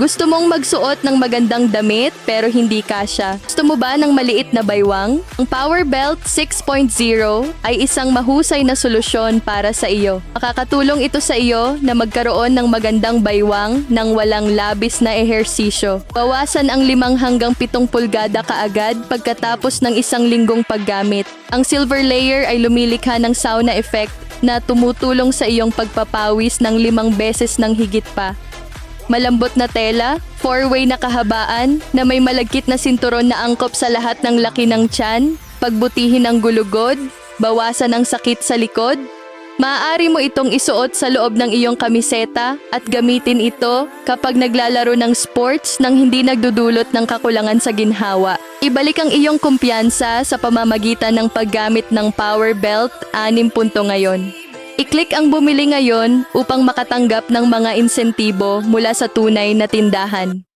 Gusto mong magsuot ng magandang damit pero hindi kasya? Gusto mo ba ng maliit na baywang? Ang Power Belt 6.0 ay isang mahusay na solusyon para sa iyo. Makakatulong ito sa iyo na magkaroon ng magandang baywang nang walang labis na ehersisyo. Bawasan ang limang hanggang pitong pulgada kaagad pagkatapos ng isang linggong paggamit. Ang silver layer ay lumilikha ng sauna effect na tumutulong sa iyong pagpapawis ng limang beses ng higit pa. Malambot na tela, four-way na kahabaan na may malagkit na sinturon na angkop sa lahat ng laki ng tiyan, pagbutihin ang gulugod, bawasan ang sakit sa likod. Maaari mo itong isuot sa loob ng iyong kamiseta at gamitin ito kapag naglalaro ng sports nang hindi nagdudulot ng kakulangan sa ginhawa. Ibalik ang iyong kumpiyansa sa pamamagitan ng paggamit ng Power Belt 6 punto ngayon. I-click ang bumili ngayon upang makatanggap ng mga insentibo mula sa tunay na tindahan.